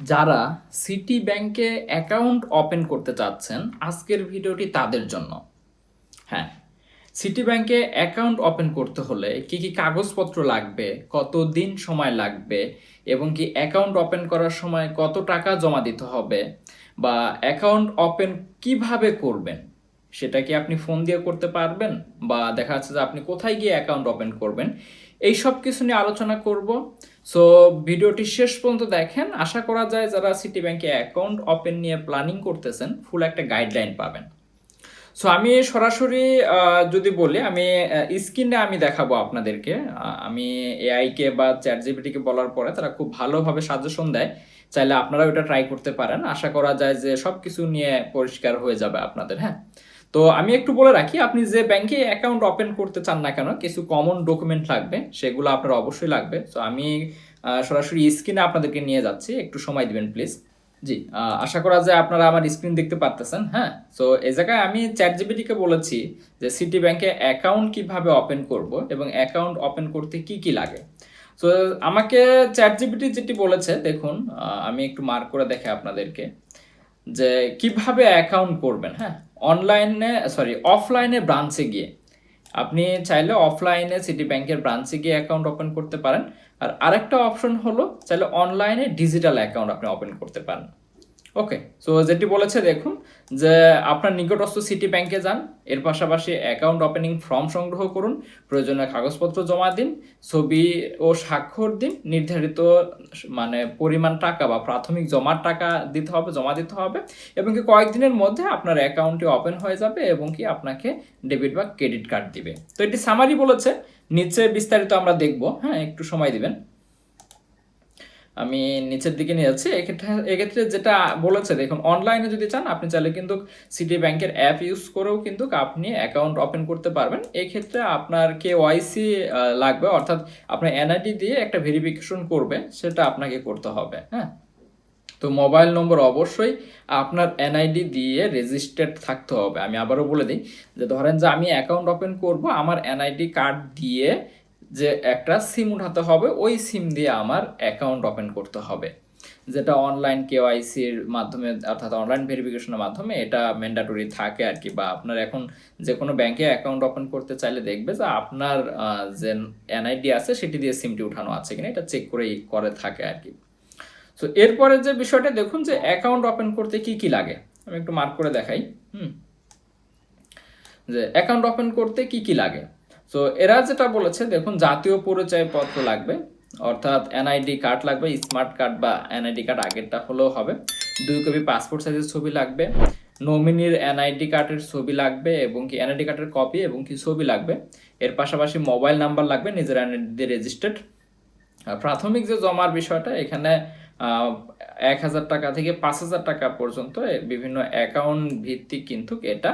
যারা সিটি ব্যাংকে account open করতে চাচ্ছেন, আজকের ভিডিওটি তাদের জন্য। হ্যাঁ সিটি ব্যাংকে অ্যাকাউন্ট ওপেন করতে হলে কি কি কাগজপত্র লাগবে কত দিন সময় লাগবে, এবং কি অ্যাকাউন্ট ওপেন করার সময় কত টাকা জমা দিতে হবে, বা অ্যাকাউন্ট ওপেন কীভাবে করবেন সেটা কি আপনি ফোন দিয়ে করতে পারবেন? বা দেখা যাচ্ছে যে আপনি কোথায় গিয়ে অ্যাকাউন্ট ওপেন করবেন? এই সব কিছু নিয়ে আলোচনা করব। সো ভিডিওটি শেষ পর্যন্ত দেখেন। আশা করা যায় যারা সিটি ব্যাংকে অ্যাকাউন্ট ওপেন নিয়ে প্ল্যানিং করতেছেন ফুল একটা গাইডলাইন পাবেন। সো আমি সরাসরি যদি বলি, আমি স্ক্রিনে আমি দেখাবো আপনাদেরকে। আমি এআইকে বা চ্যাট জিপিটিকে বলার পরে তারা খুব ভালোভাবে সাজেশন দেয়। চাইলে আপনারা ওটা ট্রাই করতে পারেন। আশা করা যায় যে সব কিছু নিয়ে পরিষ্কার হয়ে যাবে আপনাদের হ্যাঁ? তো আমি একটু বলে রাখি, আপনি যে ব্যাংকে অ্যাকাউন্ট ওপেন করতে চান না কেন, কিছু কমন ডকুমেন্ট লাগবে, সেগুলো আপনার অবশ্যই লাগবে। তো আমি সরাসরি স্ক্রিনে আপনাদেরকে নিয়ে যাচ্ছি, একটু সময় দিবেন প্লিজ জি আশা করা যায় আপনারা আমার স্ক্রিন দেখতে পারতেছেন হ্যাঁ? তো এই জায়গায় আমি চ্যাট জিপিটিকে বলেছি যে সিটি ব্যাংকে অ্যাকাউন্ট কীভাবে ওপেন করব এবং অ্যাকাউন্ট ওপেন করতে কি কি লাগে। তো আমাকে চ্যাট জিপিটি যেটি বলেছে, দেখুন আমি একটু মার্ক করে দেখে আপনাদেরকে, যে কীভাবে অ্যাকাউন্ট করবেন হ্যাঁ? অনলাইনে সরি অফলাইনে ব্রাঞ্চে গিয়ে, আপনি চাইলে অফলাইনে সিটি ব্যাংকের ব্রাঞ্চে গিয়ে অ্যাকাউন্ট ওপেন করতে পারেন। আর আরেকটা অপশন হলো, চাইলে অনলাইনে ডিজিটাল অ্যাকাউন্ট আপনি ওপেন করতে পারেন। ওকে সো যেটি বলেছে, দেখুন, যে আপনার নিকটস্থ সিটি ব্যাংকে যান, এর পাশাপাশি অ্যাকাউন্ট ওপেনিং ফর্ম সংগ্রহ করুন, প্রয়োজনীয় কাগজপত্র জমা দিন, ছবি ও স্বাক্ষর দিন, নির্ধারিত মানে পরিমাণ টাকা বা প্রাথমিক জমার টাকা দিতে হবে, জমা দিতে হবে, এবং কি কয়েকদিনের মধ্যে আপনার অ্যাকাউন্টটি ওপেন হয়ে যাবে এবং কি আপনাকে ডেবিট বা ক্রেডিট কার্ড দিবে। তো এটি সামারি বলেছে, নিচে বিস্তারিত আমরা দেখব হ্যাঁ একটু সময় দিবেন। আমি নিচের দিকে নিয়ে যাচ্ছি। এক্ষেত্রে এক্ষেত্রে যেটা বলেছে, দেখুন অনলাইনে যদি চান, আপনি চাইলে কিন্তু সিটি ব্যাংকের অ্যাপ ইউজ করেও কিন্তু আপনি অ্যাকাউন্ট ওপেন করতে পারবেন। এক্ষেত্রে আপনার কে ওয়াইসি লাগবে, অর্থাৎ আপনার এনআইডি দিয়ে একটা ভেরিফিকেশন করবে, সেটা আপনাকে করতে হবে হ্যাঁ? তো মোবাইল নম্বর অবশ্যই আপনার এনআইডি দিয়ে রেজিস্টার্ড থাকতে হবে। আমি আবারও বলে দিই যে, ধরেন যে আমি অ্যাকাউন্ট ওপেন করব, আমার এনআইডি কার্ড দিয়ে যে একটা সিম উঠাতে হবে, ওই সিম দিয়ে আমার অ্যাকাউন্ট ওপেন করতে হবে। যেটা অনলাইন কেওয়াইসির মাধ্যমে, অর্থাৎ অনলাইন ভেরিফিকেশনের মাধ্যমে এটা ম্যান্ডাটরি থাকে আর কি। বা আপনার এখন যে কোনো ব্যাংকে অ্যাকাউন্ট ওপেন করতে চাইলে দেখবে যে আপনার যে এনআইডি আছে, সেটি দিয়ে সিমটি উঠানো আছে কিনা, এটা চেক করেই করে থাকে আর কি। তো এরপরে যে বিষয়টা, দেখুন যে অ্যাকাউন্ট ওপেন করতে কি কি লাগে। আমি একটু মার্ক করে দেখাই, হুম। যে অ্যাকাউন্ট ওপেন করতে কি কি লাগে? তো এরা যেটা বলেছে, দেখুন, জাতীয় পরিচয়পত্র লাগবে, অর্থাৎ এনআইডি কার্ড লাগবে স্মার্ট কার্ড বা এনআইডি কার্ড আগেরটা হলেও হবে। দুই কপি পাসপোর্ট সাইজের ছবি লাগবে নমিনির এনআইডি কার্ডের ছবি লাগবে এবং কি এনআইডি কার্ডের কপি এবং কি ছবি লাগবে। এর পাশাপাশি মোবাইল নাম্বার লাগবে, নিজের এনআইডি রেজিস্টার্ড প্রাথমিক যে জমার বিষয়টা, এখানে এক হাজার টাকা থেকে পাঁচ হাজার টাকা পর্যন্ত বিভিন্ন অ্যাকাউন্ট ভিত্তিক কিন্তু এটা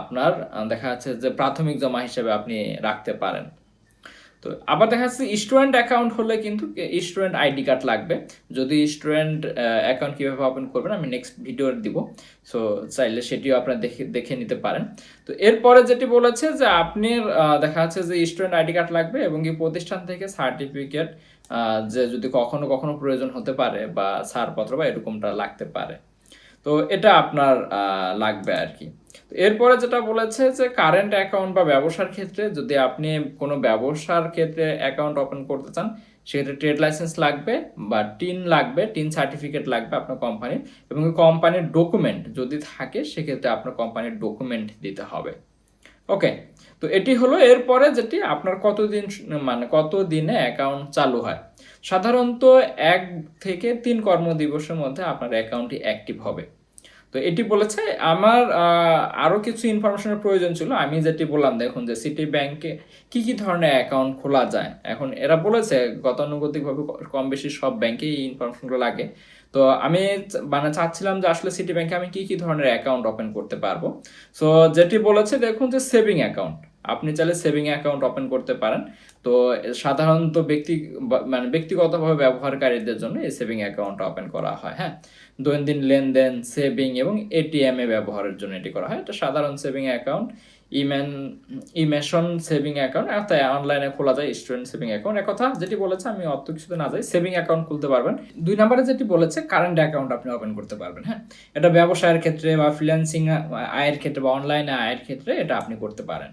আপনার দেখা যাচ্ছে যে প্রাথমিক জমা হিসেবে আপনি রাখতে পারেন। তো আবার দেখা যাচ্ছে স্টুডেন্ট অ্যাকাউন্ট হলে কিন্তু স্টুডেন্ট আইডি কার্ড লাগবে। যদি স্টুডেন্ট অ্যাকাউন্ট কীভাবে ওপেন করবেন, আমি নেক্সট ভিডিও দিব। সো চাইলে সেটিও আপনারা দেখে দেখে নিতে পারেন। তো এরপরে যেটি বলেছে যে আপনার দেখা যাচ্ছে যে স্টুডেন্ট আইডি কার্ড লাগবে এবং কি প্রতিষ্ঠান থেকে সার্টিফিকেট যে যদি কখনো কখনো প্রয়োজন হতে পারে বা ছাড়পত্র বা এরকমটা লাগতে পারে। তো এটা আপনার লাগবে আর কি এরপরে যেটা বলেছে যে কারেন্ট অ্যাকাউন্ট বা ব্যবসার ক্ষেত্রে যদি আপনি কোনো ব্যবসার ক্ষেত্রে অ্যাকাউন্ট ওপেন করতে চান, সেক্ষেত্রে ট্রেড লাইসেন্স লাগবে বা টিন লাগবে টিন সার্টিফিকেট লাগবে আপনার কোম্পানির এবং কোম্পানির ডকুমেন্ট যদি থাকে, সেক্ষেত্রে আপনার কোম্পানির ডকুমেন্ট দিতে হবে। ওকে তো এটি হলো এরপরে যেটি আপনার কতদিন মানে কত দিনে অ্যাকাউন্ট চালু হয়। সাধারণত এক থেকে তিন কর্মদিবসের মধ্যে আপনার অ্যাকাউন্টটি অ্যাক্টিভ হবে। তো এটি বলেছে আমার আহ, আরও কিছু ইনফরমেশনের প্রয়োজন ছিল। আমি যেটি বললাম দেখুন যে সিটি ব্যাংকে কি কি ধরনের অ্যাকাউন্ট খোলা যায়। এখন এরা বলেছে গতানুগতিকভাবে কম বেশি সব ব্যাংকে এই ইনফরমেশনগুলো লাগে। তো আমি মানে চাচ্ছিলাম যে আসলে সিটি ব্যাংকে আমি কি কি ধরনের অ্যাকাউন্ট ওপেন করতে পারব। সো যেটি বলেছে দেখুন যে সেভিং অ্যাকাউন্ট আপনি চাইলে সেভিং অ্যাকাউন্ট ওপেন করতে পারেন। তো সাধারণত ব্যক্তি মানে ব্যক্তিগতভাবে ব্যবহারকারীদের জন্য এই সেভিং অ্যাকাউন্ট ওপেন করা হয় হ্যাঁ? দৈনন্দিন লেনদেন সেভিং এবং এটিএম এ ব্যবহারের জন্য এটি করা হয়। এটা সাধারণ সেভিং অ্যাকাউন্ট ইমেন, ইমেশন সেভিং অ্যাকাউন্ট অর্থাৎ অনলাইনে খোলা যায় স্টুডেন্ট সেভিং অ্যাকাউন্ট এক কথা, যেটি বলেছে, আমি অত কিছুতে না যাই সেভিং অ্যাকাউন্ট খুলতে পারবেন। দুই নম্বরে যেটি বলেছে কারেন্ট অ্যাকাউন্ট আপনি ওপেন করতে পারবেন হ্যাঁ? এটা ব্যবসায়ের ক্ষেত্রে বা ফ্রিল্যান্সিং আয়ের ক্ষেত্রে বা অনলাইনে আয়ের ক্ষেত্রে এটা আপনি করতে পারেন।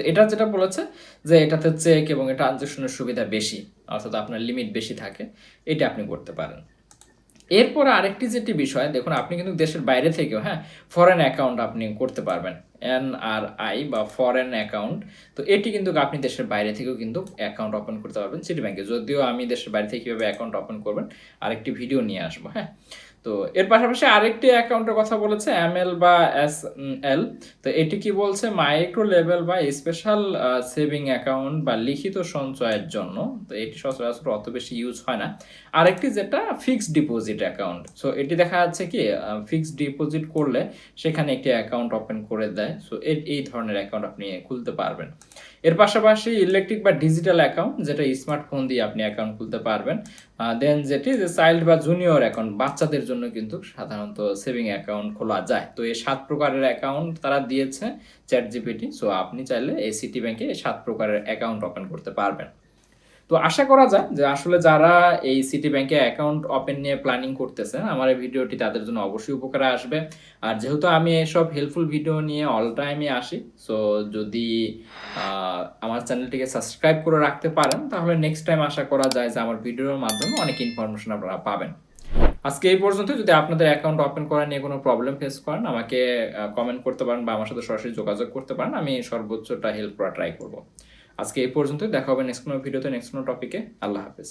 তো এটা যেটা বলেছে যে এটাতে চেক এবং এটা ট্রানজেকশনের সুবিধা বেশি, অর্থাৎ আপনার লিমিট বেশি থাকে, এটা আপনি করতে পারেন। এরপর আরেকটি যেটি বিষয়, দেখুন আপনি কিন্তু দেশের বাইরে থেকেও হ্যাঁ ফরেন অ্যাকাউন্ট আপনি করতে পারবেন, এন আর আই বা ফরেন অ্যাকাউন্ট তো এটি কিন্তু আপনি দেশের বাইরে থেকেও কিন্তু অ্যাকাউন্ট ওপেন করতে পারবেন সিটি ব্যাংকে যদিও আমি দেশের বাইরে থেকে কীভাবে অ্যাকাউন্ট ওপেন করবেন, আরেকটি ভিডিও নিয়ে আসব হ্যাঁ। তো এর পাশাপাশি আরেকটি অ্যাকাউন্টের কথা বলেছে এম এল বা এস এল তো এটি কি বলছে? মাইক্রো লেভেল বা স্পেশাল সেভিং অ্যাকাউন্ট বা লিখিত সঞ্চয়ের জন্য। তো এটি সচরাচর অত বেশি ইউজ হয় না। আরেকটি যেটা ফিক্সড ডিপোজিট অ্যাকাউন্ট সো এটি দেখা যাচ্ছে কি ফিক্সড ডিপোজিট করলে সেখানে একটি অ্যাকাউন্ট ওপেন করে দেয়। সো এই ধরনের অ্যাকাউন্ট আপনি খুলতে পারবেন। এর পাশাপাশি ইলেকট্রিক বা ডিজিটাল অ্যাকাউন্ট যেটা স্মার্টফোন দিয়ে আপনি অ্যাকাউন্ট খুলতে পারবেন। দেন যেটি যে চাইল্ড বা জুনিয়র অ্যাকাউন্ট বাচ্চাদের জন্য কিন্তু সাধারণত সেভিং অ্যাকাউন্ট খোলা যায়। তো এই সাত প্রকারের অ্যাকাউন্ট তারা দিয়েছে চ্যাট জিপিটি সো আপনি চাইলে এই সিটি ব্যাংকে সাত প্রকারের অ্যাকাউন্ট ওপেন করতে পারবেন। তো আশা করা যায় যে আসলে যারা এই সিটি ব্যাংকে অ্যাকাউন্ট ওপেন নিয়ে প্ল্যানিং করতেছেন, আমার এই ভিডিওটি তাদের জন্য অবশ্যই উপকারে আসবে। আর যেহেতু আমি এসব হেল্পফুল ভিডিও নিয়ে অল টাইমে আসি সো যদি আমার চ্যানেলটিকে সাবস্ক্রাইব করে রাখতে পারেন, তাহলে নেক্সট টাইম আশা করা যায় যে আমার ভিডিওর মাধ্যমে অনেক ইনফরমেশন আপনারা পাবেন। আজকে এই পর্যন্ত যদি আপনাদের অ্যাকাউন্ট ওপেন করা নিয়ে কোনো প্রবলেম ফেস করেন, আমাকে কমেন্ট করতে পারেন বা আমার সাথে সরাসরি যোগাযোগ করতে পারেন, আমি সর্বোচ্চটা হেল্প করা ট্রাই করব। আজকে এই পর্যন্ত দেখা হবে নেক্সট কোনো ভিডিওতে নেক্সট কোনো টপিকে আল্লাহ হাফেজ।